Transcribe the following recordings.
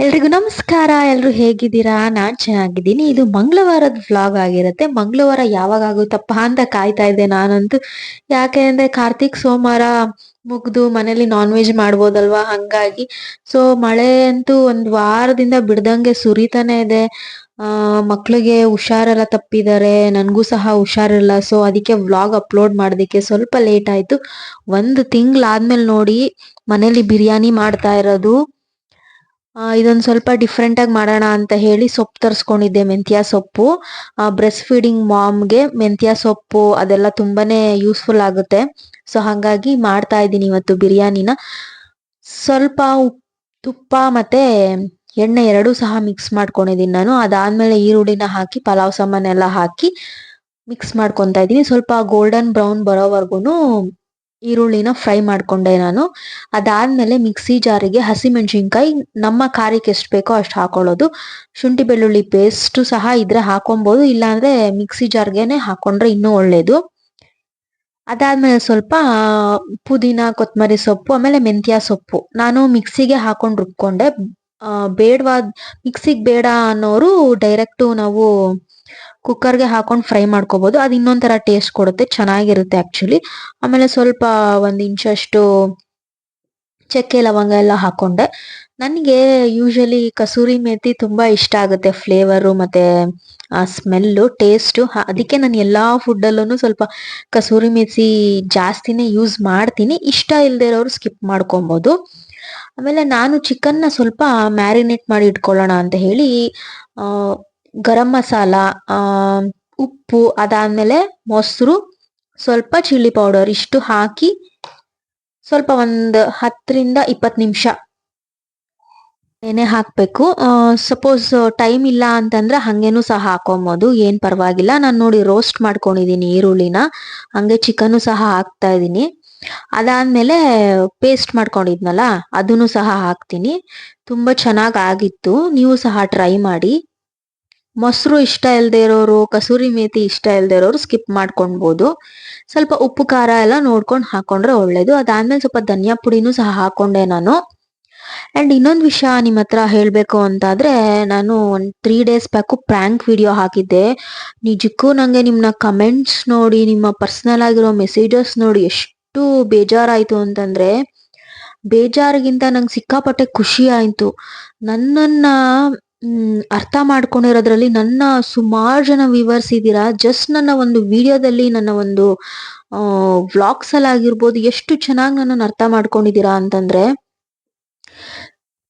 ಎಲ್ರಿಗೂ ನಮಸ್ಕಾರ. ಎಲ್ರು ಹೇಗಿದ್ದೀರಾ? ನಾನ್ ಚೆನ್ನಾಗಿದ್ದೀನಿ. ಇದು ಮಂಗಳವಾರದ ವ್ಲಾಗ್ ಆಗಿರುತ್ತೆ. ಮಂಗಳವಾರ ಯಾವಾಗ ಆಗುತ್ತಪ್ಪ ಅಂತ ಕಾಯ್ತಾ ಇದ್ದೆ ನಾನಂತೂ. ಯಾಕೆ ಅಂದ್ರೆ ಕಾರ್ತಿಕ್ ಸೋಮವಾರ ಮುಗ್ದು ಮನೇಲಿ ನಾನ್ ವೆಜ್ ಮಾಡ್ಬೋದಲ್ವಾ? ಹಂಗಾಗಿ. ಸೊ ಮಳೆ ಅಂತೂ ಒಂದ್ ವಾರದಿಂದ ಬಿಡ್ದಂಗೆ ಸುರಿತಾನೆ ಇದೆ. ಆ, ಮಕ್ಳಿಗೆ ಹುಷಾರೆಲ್ಲ ತಪ್ಪಿದ್ದಾರೆ. ನನಗೂ ಸಹ ಹುಷಾರಿಲ್ಲ. ಸೊ ಅದಕ್ಕೆ ವ್ಲಾಗ್ ಅಪ್ಲೋಡ್ ಮಾಡೋದಕ್ಕೆ ಸ್ವಲ್ಪ ಲೇಟ್ ಆಯ್ತು. ಒಂದು ತಿಂಗ್ಳಾದ್ಮೇಲೆ ನೋಡಿ ಮನೇಲಿ ಬಿರಿಯಾನಿ ಮಾಡ್ತಾ ಇರೋದು. ಇದೊಂದ್ ಸ್ವಲ್ಪ ಡಿಫ್ರೆಂಟಾಗಿ ಮಾಡೋಣ ಅಂತ ಹೇಳಿ ಸೊಪ್ಪು ತರಿಸ್ಕೊಂಡಿದ್ದೆ ಮೆಂತ್ಯ ಸೊಪ್ಪು. ಬ್ರೆಸ್ಟ್ ಫೀಡಿಂಗ್ ಮಾಮ್ಗೆ ಮೆಂತ್ಯ ಸೊಪ್ಪು ಅದೆಲ್ಲ ತುಂಬಾನೇ ಯೂಸ್ಫುಲ್ ಆಗುತ್ತೆ. ಸೊ ಹಂಗಾಗಿ ಮಾಡ್ತಾ ಇದ್ದೀನಿ ಇವತ್ತು ಬಿರಿಯಾನಿನ. ಸ್ವಲ್ಪ ತುಪ್ಪ ಮತ್ತೆ ಎಣ್ಣೆ ಎರಡೂ ಸಹ ಮಿಕ್ಸ್ ಮಾಡ್ಕೊಂಡಿದ್ದೀನಿ ನಾನು. ಅದಾದ್ಮೇಲೆ ಈರುಳ್ಳಿನ ಹಾಕಿ, ಪಲಾವ್ ಸಾಮಾನೆಲ್ಲ ಹಾಕಿ ಮಿಕ್ಸ್ ಮಾಡ್ಕೊತಾ ಇದ್ದೀನಿ. ಸ್ವಲ್ಪ ಗೋಲ್ಡನ್ ಬ್ರೌನ್ ಬರೋವರೆಗೂ ಈರುಳ್ಳಿನ ಫ್ರೈ ಮಾಡ್ಕೊಂಡೆ ನಾನು. ಅದಾದ್ಮೇಲೆ ಮಿಕ್ಸಿ ಜಾರಿಗೆ ಹಸಿಮೆಣಸಿನ್ಕಾಯಿ, ನಮ್ಮ ಖಾರಕ್ಕೆ ಎಷ್ಟು ಬೇಕೋ ಅಷ್ಟು ಹಾಕೊಳ್ಳೋದು. ಶುಂಠಿ ಬೆಳ್ಳುಳ್ಳಿ ಪೇಸ್ಟ್ ಸಹ ಇದ್ರೆ ಹಾಕೊಂಬೋದು, ಇಲ್ಲಾಂದ್ರೆ ಮಿಕ್ಸಿ ಜಾರ್ಗೆನೆ ಹಾಕೊಂಡ್ರೆ ಇನ್ನೂ ಒಳ್ಳೇದು. ಅದಾದ್ಮೇಲೆ ಸ್ವಲ್ಪ ಪುದೀನ ಕೊತ್ತಂಬರಿ ಸೊಪ್ಪು, ಆಮೇಲೆ ಮೆಂತ್ಯ ಸೊಪ್ಪು. ನಾನು ಮಿಕ್ಸಿಗೆ ಹಾಕೊಂಡು ರುಬ್ಕೊಂಡೆ. ಬೇಡವಾದ, ಮಿಕ್ಸಿಗೆ ಬೇಡ ಅನ್ನೋರು ಡೈರೆಕ್ಟು ನಾವು ಕುಕ್ಕರ್ಗೆ ಹಾಕೊಂಡು ಫ್ರೈ ಮಾಡ್ಕೋಬಹುದು ಅದು ಇನ್ನೊಂಥರ ಟೇಸ್ಟ್ ಕೊಡುತ್ತೆ. ಚೆನ್ನಾಗಿರುತ್ತೆ ಆಕ್ಚುಲಿ ಆಮೇಲೆ ಸ್ವಲ್ಪ ಒಂದ್ ಇಂಚಷ್ಟು ಚಕ್ಕೆ ಲವಂಗ ಎಲ್ಲ ಹಾಕೊಂಡೆ. ನನಗೆ ಯೂಶಲಿ ಕಸೂರಿ ಮೇಥಿ ತುಂಬಾ ಇಷ್ಟ ಆಗುತ್ತೆ. ಫ್ಲೇವರು ಮತ್ತೆ ಸ್ಮೆಲ್ಲು ಟೇಸ್ಟು ಅದಕ್ಕೆ ನಾನು ಎಲ್ಲಾ ಫುಡ್ ಅಲ್ಲೂ ಸ್ವಲ್ಪ ಕಸೂರಿ ಮೇಥಿ ಜಾಸ್ತಿನೇ ಯೂಸ್ ಮಾಡ್ತೀನಿ. ಇಷ್ಟ ಇಲ್ಲದೆ ಇರೋರು ಸ್ಕಿಪ್ ಮಾಡ್ಕೊಬಹುದು ಆಮೇಲೆ ನಾನು ಚಿಕನ್ನ ಸ್ವಲ್ಪ ಮ್ಯಾರಿನೇಟ್ ಮಾಡಿ ಇಟ್ಕೊಳ್ಳೋಣ ಅಂತ ಹೇಳಿ ಗರಂ ಮಸಾಲ ಉಪ್ಪು ಅದಾದ್ಮೇಲೆ ಮೊಸರು, ಸ್ವಲ್ಪ ಚಿಲ್ಲಿ ಪೌಡರ್ ಇಷ್ಟು ಹಾಕಿ ಸ್ವಲ್ಪ ಒಂದು ಹತ್ತರಿಂದ ಇಪ್ಪತ್ತು ನಿಮಿಷ ನೆನೆ ಹಾಕಬೇಕು. ಸಪೋಸ್ ಟೈಮ್ ಇಲ್ಲ ಅಂತಂದ್ರೆ ಹಂಗೇನು ಸಹ ಹಾಕೊಬೋದು, ಏನು ಪರವಾಗಿಲ್ಲ. ನಾನು ನೋಡಿ ರೋಸ್ಟ್ ಮಾಡ್ಕೊಂಡಿದೀನಿ ಈರುಳ್ಳಿನ, ಹಂಗೆ ಚಿಕನ್ ಸಹ ಹಾಕ್ತಾ ಇದೀನಿ. ಅದಾದ್ಮೇಲೆ ಪೇಸ್ಟ್ ಮಾಡ್ಕೊಂಡಿದ್ನಲ್ಲ, ಅದನ್ನು ಸಹ ಹಾಕ್ತೀನಿ. ತುಂಬಾ ಚೆನ್ನಾಗಿ ಆಗಿತ್ತು, ನೀವು ಸಹ ಟ್ರೈ ಮಾಡಿ. ಮೊಸರು ಇಷ್ಟ ಇಲ್ಲದೆ ಇರೋರು, ಕಸೂರಿ ಮೇಥಿ ಇಷ್ಟ ಇಲ್ಲದೆ ಇರೋರು ಸ್ಕಿಪ್ ಮಾಡ್ಕೊಳ್ಬೋದು ಸ್ವಲ್ಪ ಉಪ್ಪು, ಖಾರ ಎಲ್ಲ ನೋಡ್ಕೊಂಡು ಹಾಕೊಂಡ್ರೆ ಒಳ್ಳೇದು. ಅದಾದ್ಮೇಲೆ ಸ್ವಲ್ಪ ಧನಿಯಾ ಪುಡಿನೂ ಸಹ ಹಾಕೊಂಡೆ ನಾನು. ಅಂಡ್ ಇನ್ನೊಂದು ವಿಷಯ ನಿಮ್ಮ ಹತ್ರ ಹೇಳಬೇಕು ಅಂತಾದರೆ, ನಾನು ಒಂದು three days back prank video ಹಾಕಿದ್ದೆ. ನಿಜಕ್ಕೂ ನನಗೆ ನಿಮ್ಮನ್ನ ಕಮೆಂಟ್ಸ್ ನೋಡಿ, ನಿಮ್ಮ ಪರ್ಸನಲ್ ಆಗಿರೋ ಮೆಸೇಜಸ್ ನೋಡಿ ಎಷ್ಟು ಬೇಜಾರಾಯಿತು ಅಂತಂದ್ರೆ, ಬೇಜಾರಿಗಿಂತ ನಂಗೆ ಸಿಕ್ಕಾಪಟ್ಟೆ ಖುಷಿ ಆಯಿತು. ನನ್ನನ್ನ ಅರ್ಥ ಮಾಡ್ಕೊಂಡಿರೋದ್ರಲ್ಲಿ ನನ್ನ ಸುಮಾರು ಜನ ವಿವರ್ಸ್ ಇದ್ದೀರಾ ಜಸ್ಟ್ ನನ್ನ ಒಂದು ವಿಡಿಯೋದಲ್ಲಿ ನನ್ನ ಒಂದು ವ್ಲಾಗ್ಸಲ್ಲಿ ಆಗಿರ್ಬೋದು ಎಷ್ಟು ಚೆನ್ನಾಗಿ ನನ್ನನ್ನು ಅರ್ಥ ಮಾಡ್ಕೊಂಡಿದ್ದೀರಾ ಅಂತಂದ್ರೆ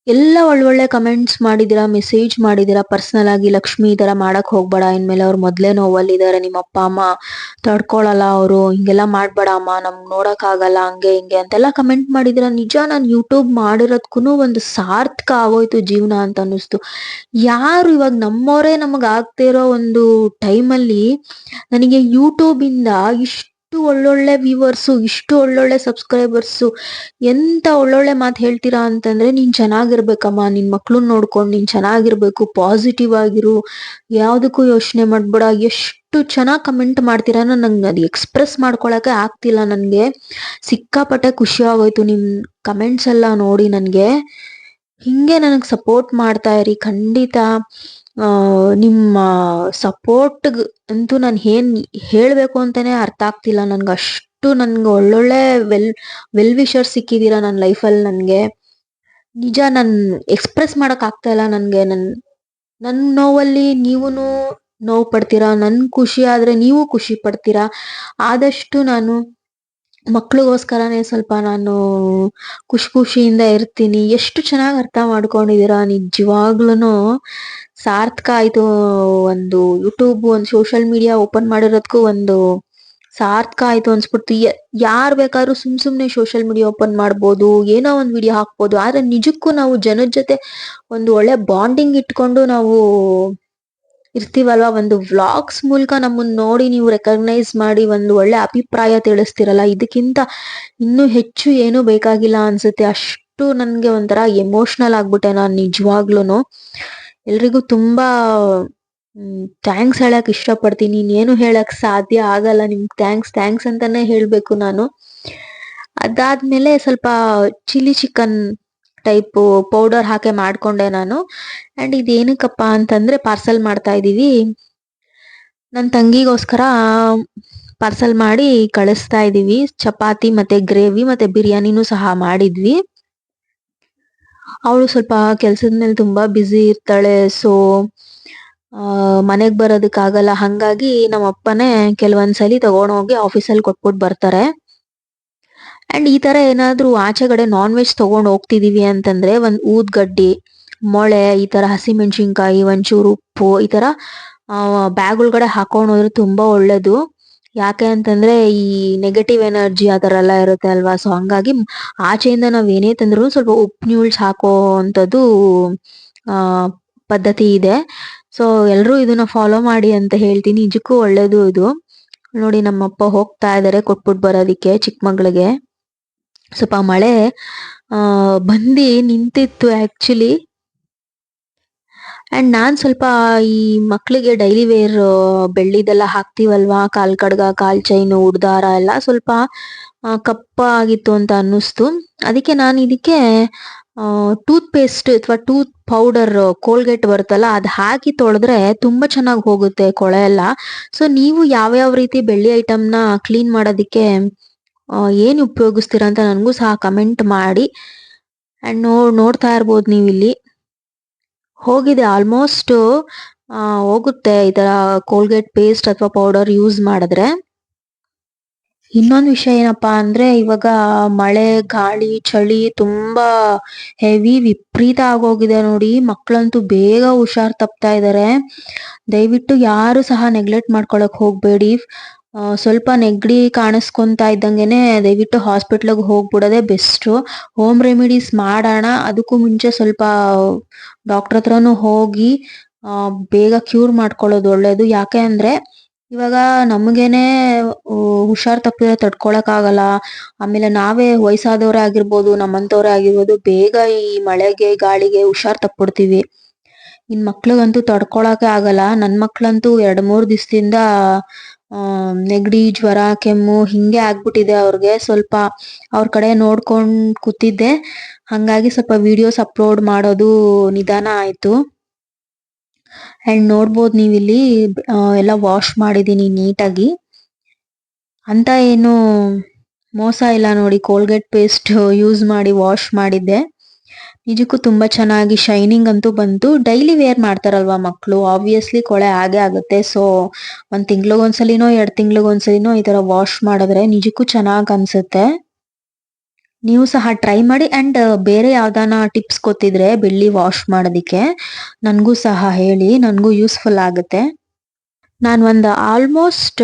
ಎಲ್ಲ ಒಳ್ಳೊಳ್ಳೆ ಕಮೆಂಟ್ಸ್ ಮಾಡಿದೀರಾ ಮೆಸೇಜ್ ಮಾಡಿದೀರಾ ಪರ್ಸನಲ್ ಆಗಿ ಲಕ್ಷ್ಮಿ ಈ ಥರ ಮಾಡಕ್ ಹೋಗ್ಬೇಡ, ಇನ್ಮೇಲೆ ಅವ್ರು ಮೊದಲೇ ನೋವಲ್ಲಿದ್ದಾರೆ, ನಿಮ್ಮ ಅಪ್ಪ, ಅಮ್ಮ ತಡ್ಕೊಳಲ್ಲ ಅವರು, ಹಿಂಗೆಲ್ಲ ಮಾಡಬೇಡ ಅಮ್ಮ ನಮ್ಗೆ ನೋಡೋಕ್ಕಾಗಲ್ಲ, ಹಂಗೆ, ಹಿಂಗೆ ಅಂತೆಲ್ಲ ಕಮೆಂಟ್ ಮಾಡಿದೀರಾ ನಿಜ ನಾನು ಯೂಟ್ಯೂಬ್ ಮಾಡಿರೋದಕ್ಕೂ ಒಂದು ಸಾರ್ಥಕ ಆಗೋಯ್ತು ಜೀವನ ಅಂತ ಅನ್ನಿಸ್ತು. ಯಾರು ಇವಾಗ ನಮ್ಮವರೇ ನಮಗೆ ಆಗ್ತಿರೋ ಒಂದು ಟೈಮಲ್ಲಿ ನನಗೆ ಯೂಟ್ಯೂಬಿಂದ ಇಷ್ಟು ಇಷ್ಟು ಒಳ್ಳೊಳ್ಳೆ ವ್ಯೂವರ್ಸು, ಇಷ್ಟು ಒಳ್ಳೊಳ್ಳೆ ಸಬ್ಸ್ಕ್ರೈಬರ್ಸು, ಎಂತ ಒಳ್ಳೊಳ್ಳೆ ಮಾತು ಹೇಳ್ತೀರಾ ಅಂತಂದ್ರೆ ನೀನ್ ಚೆನ್ನಾಗಿರ್ಬೇಕಮ್ಮ, ನಿನ್ ಮಕ್ಳನ್ನ ನೋಡ್ಕೊಂಡು ನೀನ್ ಚೆನ್ನಾಗಿರ್ಬೇಕು ಪಾಸಿಟಿವ್ ಆಗಿರು, ಯಾವುದಕ್ಕೂ ಯೋಚನೆ ಮಾಡ್ಬೇಡ, ಎಷ್ಟು ಚೆನ್ನಾಗಿ ಕಮೆಂಟ್ ಮಾಡ್ತೀರಾ ನಂಗೆ ಅದು ಎಕ್ಸ್ಪ್ರೆಸ್ ಮಾಡ್ಕೊಳಕ್ಕೆ ಆಗ್ತಿಲ್ಲ ನನಗೆ. ಸಿಕ್ಕಾಪಟ್ಟೆ ಖುಷಿ ಆಗೋಯ್ತು ನಿಮ್ ಕಮೆಂಟ್ಸ್ ಎಲ್ಲ ನೋಡಿ ನನಗೆ. ಹಿಂಗೆ ನನಗೆ ಸಪೋರ್ಟ್ ಮಾಡ್ತಾ ಇರಿ, ಖಂಡಿತ. ನಿಮ್ಮ ಸಪೋರ್ಟ್ ಅಂತೂ ನಾನು ಏನ್ ಹೇಳಬೇಕು ಅಂತಾನೆ ಅರ್ಥ ಆಗ್ತಿಲ್ಲ. ನನ್ಗೆ ಅಷ್ಟು ನನ್ಗೆ ಒಳ್ಳೊಳ್ಳೆ ವೆಲ್ ವೆಲ್ ವಿಷರ್ ಸಿಕ್ಕಿದ್ದೀರಾ ನನ್ನ ಲೈಫಲ್ಲಿ ನನಗೆ. ನಿಜ ನಾನು ಎಕ್ಸ್ಪ್ರೆಸ್ ಮಾಡಕ್ ಆಗ್ತಾ ಇಲ್ಲ ನನಗೆ. ನನ್ನ ನನ್ನ ನೋವಲ್ಲಿ ನೀವೂ ನೋವು ಪಡ್ತೀರಾ? ನನ್ನ ಖುಷಿ ಆದ್ರೆ ನೀವು ಖುಷಿ ಪಡ್ತೀರಾ? ಆದಷ್ಟು ನಾನು ಮಕ್ಳಿಗೋಸ್ಕರನೇ ಸ್ವಲ್ಪ ನಾನು ಖುಷಿ ಖುಷಿಯಿಂದ ಇರ್ತೀನಿ. ಎಷ್ಟು ಚೆನ್ನಾಗಿ ಅರ್ಥ ಮಾಡ್ಕೊಂಡಿದ್ದೀರಾ ನಿಜವಾಗ್ಲೂ ಸಾರ್ಥಕ ಆಯ್ತು ಒಂದು ಯೂಟ್ಯೂಬ್ ಒಂದು ಸೋಷಿಯಲ್ ಮೀಡಿಯಾ ಓಪನ್ ಮಾಡಿರೋದಕ್ಕೂ ಒಂದು ಸಾರ್ಥಕ ಆಯ್ತು ಅನ್ಸ್ಬಿಡ್ತು. ಯಾರು ಬೇಕಾದ್ರೂ ಸುಮ್ ಸುಮ್ನೆ ಸೋಷಿಯಲ್ ಮೀಡಿಯಾ ಓಪನ್ ಮಾಡ್ಬೋದು, ಏನೋ ಒಂದು ವಿಡಿಯೋ ಹಾಕ್ಬೋದು. ಆದ್ರೆ ನಿಜಕ್ಕೂ ನಾವು ಜನದ ಜೊತೆ ಒಂದು ಒಳ್ಳೆ ಬಾಂಡಿಂಗ್ ಇಟ್ಕೊಂಡು ನಾವು ಇರ್ತೀವಲ್ವಾ? ಒಂದು ವ್ಲಾಗ್ಸ್ ಮೂಲಕ ನಮ್ಮನ್ನ ನೋಡಿ ನೀವು ರೆಕಗ್ನೈಸ್ ಮಾಡಿ ಒಂದು ಒಳ್ಳೆ ಅಭಿಪ್ರಾಯ ತಿಳಿಸ್ತಿರಲ್ಲ? ಇದಕ್ಕಿಂತ ಇನ್ನೂ ಹೆಚ್ಚು ಏನು ಬೇಕಾಗಿಲ್ಲ ಅನ್ಸುತ್ತೆ. ಅಷ್ಟು ನನ್ಗೆ ಒಂಥರ ಎಮೋಷನಲ್ ಆಗ್ಬಿಟ್ಟೆ ನಾನು ನಿಜವಾಗ್ಲೂನು. ಎಲ್ರಿಗೂ ತುಂಬಾ ಥ್ಯಾಂಕ್ಸ್ ಹೇಳಕ್ ಇಷ್ಟಪಡ್ತೀನಿ. ಏನು ಹೇಳಕ್ ಸಾಧ್ಯ ಆಗಲ್ಲ. ನಿಮ್ಗೆ ಥ್ಯಾಂಕ್ಸ್ ಥ್ಯಾಂಕ್ಸ್ ಅಂತಾನೆ ಹೇಳ್ಬೇಕು ನಾನು. ಅದಾದ್ಮೇಲೆ ಸ್ವಲ್ಪ ಚಿಲ್ಲಿ ಚಿಕನ್ ಟೈಪ್ ಪೌಡರ್ ಹಾಕಿ ಮಾಡ್ಕೊಂಡೆ ನಾನು. ಅಂಡ್ ಇದೇನಕ್ಕಪ್ಪ ಅಂತಂದ್ರೆ ಪಾರ್ಸಲ್ ಮಾಡ್ತಾ ಇದೀವಿ ನನ್ನ ತಂಗಿಗೋಸ್ಕರ ಪಾರ್ಸಲ್ ಮಾಡಿ ಕಳಿಸ್ತಾ ಇದೀವಿ ಚಪಾತಿ ಮತ್ತೆ ಗ್ರೇವಿ ಮತ್ತೆ ಬಿರಿಯಾನಿನೂ ಸಹ ಮಾಡಿದ್ವಿ. ಅವಳು ಸ್ವಲ್ಪ ಕೆಲ್ಸದ ಮೇಲೆ ತುಂಬಾ ಬ್ಯುಸಿ ಇರ್ತಾಳೆ. ಸೊ ಮನೆಗ್ ಬರೋದಕ್ಕಾಗಲ್ಲ. ಹಂಗಾಗಿ ನಮ್ಮ ಅಪ್ಪನೇ ಕೆಲವೊಂದ್ಸಲಿ ತಗೊಂಡೋಗಿ ಆಫೀಸಲ್ಲಿ ಕೊಟ್ಬಿಟ್ಟು ಬರ್ತಾರೆ. ಅಂಡ್ ಈ ತರ ಏನಾದ್ರೂ ಆಚೆಗಡೆ ನಾನ್ ವೆಜ್ ತಗೊಂಡ್ ಹೋಗ್ತಿದೀವಿ ಅಂತಂದ್ರೆ ಒಂದ್ ಊದ್ಗಡ್ಡಿ, ಮೊಳೆ, ಈ ತರ ಹಸಿಮೆಣಸಿನ್ಕಾಯಿ, ಒಂಚೂರು ಉಪ್ಪು, ಈ ತರ ಬ್ಯಾಗ್ ಒಳಗಡೆ ಹಾಕೊಂಡ್ ಹೋದ್ರೆ ತುಂಬಾ ಒಳ್ಳೇದು. ಯಾಕೆ ಅಂತಂದ್ರೆ ಈ ನೆಗೆಟಿವ್ ಎನರ್ಜಿ ಆ ಥರ ಎಲ್ಲ ಇರುತ್ತೆ ಅಲ್ವಾ? ಸೊ ಹಂಗಾಗಿ ಆಚೆಯಿಂದ ನಾವ್ ಏನೇ ತಂದ್ರು ಸ್ವಲ್ಪ ಉಪ್ಪು ಹಾಕೋ ಆ, ಪದ್ಧತಿ ಇದೆ. ಸೊ ಎಲ್ಲರೂ ಇದನ್ನ ಫಾಲೋ ಮಾಡಿ ಅಂತ ಹೇಳ್ತೀನಿ. ನಿಜಕ್ಕೂ ಒಳ್ಳೇದು ಇದು. ನೋಡಿ, ನಮ್ಮಪ್ಪ ಹೋಗ್ತಾ ಇದಾರೆ ಕೊಟ್ಬಿಟ್ಟು ಬರೋದಿಕ್ಕೆ ಚಿಕ್ಕಮಗಳಿಗೆ ಸ್ವಲ್ಪ ಮಳೆ ಬಂದು ನಿಂತಿತ್ತು ಆ್ಯಕ್ಚುಲಿ ಅಂಡ್ ನಾನು ಸ್ವಲ್ಪ ಈ ಮಕ್ಕಳಿಗೆ ಡೈಲಿ ವೇರ್ ಬೆಳ್ಳಿದೆಲ್ಲ ಹಾಕ್ತೀವಲ್ವಾ? ಕಾಲ್ ಕಡ್ಗ, ಕಾಲ್ ಚೈನು ಉಡ್ದಾರ ಎಲ್ಲ ಸ್ವಲ್ಪ ಕಪ್ಪಾಗಿತ್ತು ಅಂತ ಅನ್ನಿಸ್ತು. ಅದಕ್ಕೆ ನಾನು ಇದಕ್ಕೆ ಟೂತ್ ಪೇಸ್ಟ್ ಅಥವಾ ಟೂತ್ ಪೌಡರ್ ಕೋಲ್ಗೇಟ್ ಬರುತ್ತಲ್ಲ, ಅದು ಹಾಕಿ ತೊಳೆದ್ರೆ ತುಂಬಾ ಚೆನ್ನಾಗಿ ಹೋಗುತ್ತೆ ಕೊಳೆ ಎಲ್ಲ. ಸೊ ನೀವು ಯಾವ ಯಾವ ರೀತಿ ಬೆಳ್ಳಿ ಐಟಮ್ನ ಕ್ಲೀನ್ ಮಾಡೋದಿಕ್ಕೆ ಏನ್ ಉಪಯೋಗಿಸ್ತೀರಾ ಅಂತ ನನಗೂ ಸಹ ಕಮೆಂಟ್ ಮಾಡಿ. ಅಂಡ್ ನೋ, ನೋಡ್ತಾ ಇರ್ಬೋದು ನೀವು ಇಲ್ಲಿ ಹೋಗಿದೆ ಆಲ್ಮೋಸ್ಟ್ ಹೋಗುತ್ತೆ ಈ ಥರ ಕೋಲ್ಗೇಟ್ ಪೇಸ್ಟ್ ಅಥವಾ ಪೌಡರ್ ಯೂಸ್ ಮಾಡಿದ್ರೆ. ಇನ್ನೊಂದು ವಿಷಯ ಏನಪ್ಪಾ ಅಂದ್ರೆ ಇವಾಗ ಮಳೆ, ಗಾಳಿ, ಚಳಿ ತುಂಬಾ ಹೆವಿ ವಿಪರೀತ ಆಗೋಗಿದೆ ನೋಡಿ. ಮಕ್ಕಳಂತೂ ಬೇಗ ಹುಷಾರ್ ತಪ್ತಾ ಇದಾರೆ. ದಯವಿಟ್ಟು ಯಾರು ಸಹ ನೆಗ್ಲೆಕ್ಟ್ ಮಾಡ್ಕೊಳಕ್ ಹೋಗ್ಬೇಡಿ. ಸ್ವಲ್ಪ ನೆಗಡಿ ಕಾಣಿಸ್ಕೊಂತಾ ಇದ್ದಂಗೆನೆ ದಯವಿಟ್ಟು ಹಾಸ್ಪಿಟ್ಲಿಗೆ ಹೋಗ್ಬಿಡೋದೇ ಬೆಸ್ಟ್. ಹೋಮ್ ರೆಮಿಡೀಸ್ ಮಾಡೋಣ. ಅದಕ್ಕೂ ಮುಂಚೆ ಸ್ವಲ್ಪ ಡಾಕ್ಟರ್ ಹತ್ರನೂ ಹೋಗಿ ಬೇಗ ಕ್ಯೂರ್ ಮಾಡ್ಕೊಳ್ಳೋದು ಒಳ್ಳೇದು. ಯಾಕೆ ಅಂದ್ರೆ, ಇವಾಗ ನಮಗೇನೆ ಹುಷಾರ್ ತಪ್ಪಿದ್ರೆ ತಡ್ಕೊಳಕ್ ಆಗಲ್ಲ ಆಮೇಲೆ ನಾವೇ ವಯಸ್ಸಾದವರೇ ಆಗಿರ್ಬೋದು ನಮ್ಮಂತವ್ರೆ ಆಗಿರ್ಬೋದು, ಬೇಗ ಈ ಮಳೆಗೆ, ಗಾಳಿಗೆ ಹುಷಾರ್ ತಪ್ಪಿಡ್ತೀವಿ ಇನ್ ಮಕ್ಳಿಗಂತೂ ತಡ್ಕೊಳಕ್ಕೆ ಆಗಲ್ಲ. ನನ್ ಮಕ್ಳಂತೂ ಎರಡ್ ಮೂರ್ ದಿವಸದಿಂದ ಆ ನೆಗಡಿ, ಜ್ವರ, ಕೆಮ್ಮು ಹಿಂಗೆ ಆಗ್ಬಿಟ್ಟಿದೆ ಅವ್ರಿಗೆ. ಸ್ವಲ್ಪ ಅವ್ರ ಕಡೆ ನೋಡ್ಕೊಂಡ್ ಕೂತಿದ್ದೆ. ಹಂಗಾಗಿ ಸ್ವಲ್ಪ ವಿಡಿಯೋಸ್ ಅಪ್ಲೋಡ್ ಮಾಡೋದು ನಿಧಾನ ಆಯ್ತು. ಅಂಡ್ ನೋಡ್ಬೋದು ನೀವಿಲ್ಲಿ ಎಲ್ಲ ವಾಶ್ ಮಾಡಿದೀನಿ ನೀಟಾಗಿ. ಅಂತ ಏನು ಮೋಸ ಇಲ್ಲ ನೋಡಿ. ಕೋಲ್ಗೇಟ್ ಪೇಸ್ಟ್ ಯೂಸ್ ಮಾಡಿ ವಾಶ್ ಮಾಡಿದ್ದೆ. ನಿಜಕ್ಕೂ ತುಂಬಾ ಚೆನ್ನಾಗಿ ಶೈನಿಂಗ್ ಅಂತೂ ಬಂತು. ಡೈಲಿ ವೇರ್ ಮಾಡ್ತಾರಲ್ವಾ ಮಕ್ಕಳು ಆಬ್ವಿಯಸ್ಲಿ ಕೊಳೆ ಆಗೇ ಆಗುತ್ತೆ. ಸೊ ಒಂದ್ ತಿಂಗ್ಳಿಗೊಂದ್ಸಲಿನೋ, ಎರಡ್ ತಿಂಗ್ಳಿಗೊಂದ್ಸಲಿನೋ ಈ ತರ ವಾಶ್ ಮಾಡಿದ್ರೆ ನಿಜಕ್ಕೂ ಚೆನ್ನಾಗಿ ಅನ್ಸುತ್ತೆ. ನೀವು ಸಹ ಟ್ರೈ ಮಾಡಿ ಅಂಡ್ ಬೇರೆ ಯಾವ್ದಾನ ಟಿಪ್ಸ್ ಗೊತ್ತಿದ್ರೆ ಬೆಳ್ಳಿ ವಾಶ್ ಮಾಡೋದಿಕ್ಕೆ, ನನಗೂ ಸಹ ಹೇಳಿ. ನನಗೂ ಯೂಸ್ಫುಲ್ ಆಗುತ್ತೆ. ನಾನು ಒಂದು ಆಲ್ಮೋಸ್ಟ್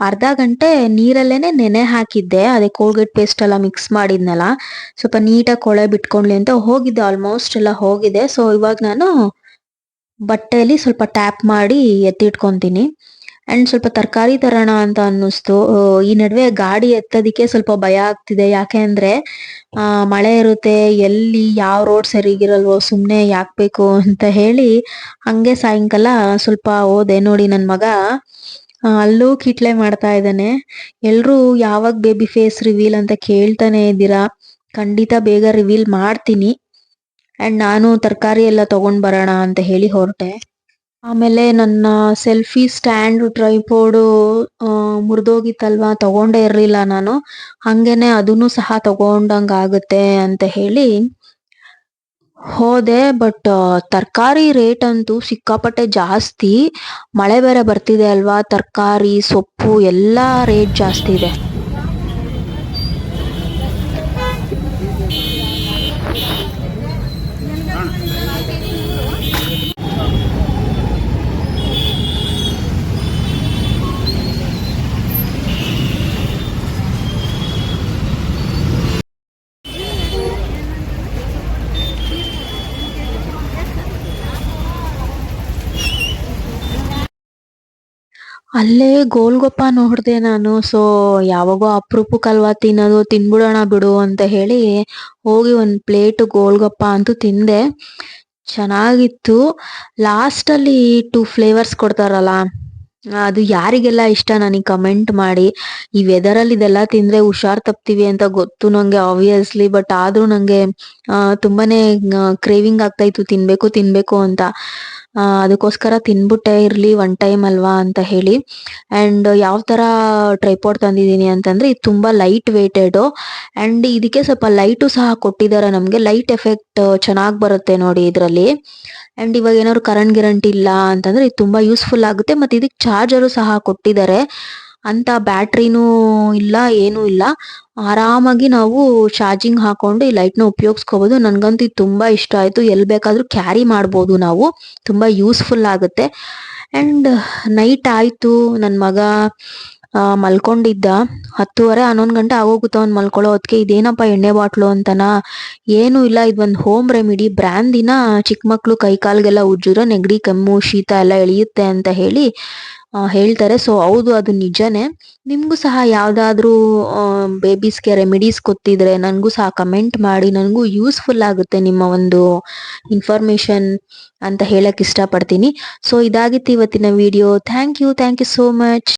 ಅರ್ಧ ಗಂಟೆ ನೀರಲ್ಲೇ ನೆನೆ ಹಾಕಿದ್ದೆ. ಅದೇ ಕೋಲ್ಗೇಟ್ ಪೇಸ್ಟ್ ಎಲ್ಲ ಮಿಕ್ಸ್ ಮಾಡಿದ್ನಲ್ಲ. ಸ್ವಲ್ಪ ನೀಟಾಗಿ ಕೊಳೆ ಬಿಟ್ಕೊಂಡ್ಲಿ ಅಂತ ಹೋಗಿದ್ದೆ ಆಲ್ಮೋಸ್ಟ್ ಎಲ್ಲ ಹೋಗಿದೆ. ಸೊ ಇವಾಗ ನಾನು ಬಟ್ಟೆಯಲ್ಲಿ ಸ್ವಲ್ಪ ಟ್ಯಾಪ್ ಮಾಡಿ ಎತ್ತಿಟ್ಕೊಂತೀನಿ. ಅಂಡ್ ಸ್ವಲ್ಪ ತರಕಾರಿ ತರೋಣ ಅಂತ ಅನ್ನಿಸ್ತು. ಈ ನಡುವೆ ಗಾಡಿ ಎತ್ತೋದಿಕ್ಕೆ ಸ್ವಲ್ಪ ಭಯ ಆಗ್ತಿದೆ. ಯಾಕೆ ಅಂದ್ರೆ, ಆ, ಮಳೆ ಇರುತ್ತೆ, ಎಲ್ಲಿ ಯಾವ ರೋಡ್ ಸರಿಗಿರಲ್ವೋ ಸುಮ್ನೆ ಯಾಕೆ ಬೇಕು ಅಂತ ಹೇಳಿ ಹಂಗೆ ಸಾಯಂಕಾಲ ಸ್ವಲ್ಪ ಹೋದೆ. ನೋಡಿ, ನನ್ ಮಗ ಅಲ್ಲೂ ಕಿಟ್ಲೆ ಮಾಡ್ತಾ ಇದ್ದಾನೆ. ಎಲ್ರು ಯಾವಾಗ ಬೇಬಿ ಫೇಸ್ ರಿವೀಲ್ ಅಂತ ಕೇಳ್ತಾನೆ ಇದ್ದೀರಾ? ಖಂಡಿತ ಬೇಗ ರಿವೀಲ್ ಮಾಡ್ತೀನಿ. ಅಂಡ್ ನಾನು ತರಕಾರಿ ಎಲ್ಲ ತಗೊಂಡ್ ಬರೋಣ ಅಂತ ಹೇಳಿ ಹೊರಟೆ. ಆಮೇಲೆ ನನ್ನ ಸೆಲ್ಫಿ ಸ್ಟ್ಯಾಂಡ್ ಟ್ರೈಪೋಡು ಮುರಿದೋಗಿತ್ತಲ್ವಾ, ತಗೊಂಡೇ ಇರಲಿಲ್ಲ ನಾನು. ಹಂಗೇನೆ ಅದನ್ನು ಸಹ ತಗೊಂಡಂಗ ಆಗುತ್ತೆ ಅಂತ ಹೇಳಿ ಹೋದೆ. ಬಟ್ ತರಕಾರಿ ರೇಟ್ ಅಂತೂ ಸಿಕ್ಕಾಪಟ್ಟೆ ಜಾಸ್ತಿ. ಮಳೆ ಬೇರೆ ಬರ್ತಿದೆ ಅಲ್ವಾ, ತರಕಾರಿ, ಸೊಪ್ಪು, ಎಲ್ಲ ರೇಟ್ ಜಾಸ್ತಿ ಇದೆ. ಅಲ್ಲೇ ಗೋಲ್ಗೊಪ್ಪ ನೋಡ್ದೆ ನಾನು. ಸೊ ಯಾವಾಗೋ ಅಪರೂಪಕ್ಕಲ್ವಾ ತಿನ್ನೋದು ತಿನ್ಬಿಡೋಣ ಬಿಡು ಅಂತ ಹೇಳಿ ಹೋಗಿ ಒಂದು ಪ್ಲೇಟ್ ಗೋಲ್ಗೊಪ್ಪ ಅಂತೂ ತಿಂದೆ. ಚೆನ್ನಾಗಿತ್ತು. ಲಾಸ್ಟಲ್ಲಿ ಟೂ ಫ್ಲೇವರ್ಸ್ ಕೊಡ್ತಾರಲ್ಲ, ಅದು ಯಾರಿಗೆಲ್ಲ ಇಷ್ಟ ನನಗೆ ಕಮೆಂಟ್ ಮಾಡಿ. ಈ ವೆದರಲ್ಲಿ ಇದೆಲ್ಲ ತಿಂದ್ರೆ ಹುಷಾರ್ ತಪ್ತೀವಿ ಅಂತ ಗೊತ್ತು ನಂಗೆ ಆಬ್ವಿಯಸ್ಲಿ ಬಟ್ ಆದ್ರೂ ನಂಗೆ ತುಂಬಾನೇ ಕ್ರೇವಿಂಗ್ ಆಗ್ತಾ ಇತ್ತು. ತಿನ್ಬೇಕು ತಿನ್ಬೇಕು ಅಂತ. ಅದಕ್ಕೋಸ್ಕರ ತಿನ್ಬಿಟ್ಟೆ ಇರ್ಲಿ ಒನ್ ಟೈಮ್ ಅಲ್ವಾ ಅಂತ ಹೇಳಿ. ಅಂಡ್ ಯಾವ ತರ ಟ್ರೈಪಾಡ್ ತಂದಿದ್ದೀನಿ ಅಂತಂದ್ರೆ, ಇದು ತುಂಬಾ ಲೈಟ್ ವೇಟೆಡ್ ಅಂಡ್ ಇದಕ್ಕೆ ಸ್ವಲ್ಪ ಲೈಟು ಸಹ ಕೊಟ್ಟಿದ್ದಾರೆ ನಮಗೆ. ಲೈಟ್ ಎಫೆಕ್ಟ್ ಚೆನ್ನಾಗಿ ಬರುತ್ತೆ ನೋಡಿ ಇದರಲ್ಲಿ. ಅಂಡ್ ಇವಾಗ ಏನಾದ್ರು ಕರೆಂಟ್ ಗಿರಂಟ್ ಇಲ್ಲ ಅಂತಂದ್ರೆ, ಇದು ತುಂಬಾ ಯೂಸ್ಫುಲ್ ಆಗುತ್ತೆ. ಮತ್ತೆ ಇದಕ್ಕೆ ಚಾರ್ಜರು ಸಹ ಕೊಟ್ಟಿದ್ದಾರೆ. ಅಂತ ಬ್ಯಾಟ್ರಿನೂ ಇಲ್ಲ, ಏನೂ ಇಲ್ಲ. ಆರಾಮಾಗಿ ನಾವು ಚಾರ್ಜಿಂಗ್ ಹಾಕೊಂಡು ಈ ಲೈಟ್ನ ಉಪಯೋಗಿಸ್ಕೋಬಹುದು ನನಗಂತೂ ತುಂಬಾ ಇಷ್ಟ ಆಯ್ತು. ಎಲ್ಲಿ ಬೇಕಾದರೂ ಕ್ಯಾರಿ ಮಾಡ್ಬೋದು ನಾವು. ತುಂಬಾ ಯೂಸ್ಫುಲ್ ಆಗುತ್ತೆ. ಅಂಡ್ ನೈಟ್ ಆಯಿತು. ನನ್ನ ಮಗ ಮಲ್ಕೊಂಡಿದ್ದ. ಹತ್ತುವರೆ, ಹನ್ನೊಂದು ಗಂಟೆ ಆಗೋಗುತ್ತೆ ಅವ್ನು ಮಲ್ಕೊಳ್ಳೋ ಹೊತ್ತಿಗೆ. ಇದೇನಪ್ಪ ಎಣ್ಣೆ ಬಾಟ್ಲು ಅಂತನ? ಏನು ಇಲ್ಲ. ಇದು ಒಂದು ಹೋಮ್ ರೆಮಿಡಿ ಬ್ರ್ಯಾಂದಿನ ಚಿಕ್ಕ ಮಕ್ಕಳು ಕೈ ಕಾಲ್ಗೆಲ್ಲ ಉಜ್ಜಿದ್ರೆ ನೆಗಡಿ, ಕೆಮ್ಮು, ಶೀತ ಎಲ್ಲ ಎಳೆಯುತ್ತೆ ಅಂತ ಹೇಳಿ ಹೇಳ್ತಾರೆ. ಸೊ ಹೌದು, ಅದು ನಿಜನೇ. ನಿಮಗೂ ಸಹ ಯಾವುದಾದ್ರೂ ಬೇಬೀಸ್ಗೆ ರೆಮಿಡೀಸ್ ಗೊತ್ತಿದ್ರೆ ನನಗೂ ಸಹ ಕಮೆಂಟ್ ಮಾಡಿ, ನನಗೂ ಯೂಸ್ಫುಲ್ ಆಗುತ್ತೆ ನಿಮ್ಮ ಒಂದು ಇನ್ಫಾರ್ಮೇಶನ್ ಅಂತ ಹೇಳಕ್ ಇಷ್ಟಪಡ್ತೀನಿ. ಸೊ ಇದಾಗಿತ್ತು ಇವತ್ತಿನ video thank you thank you so much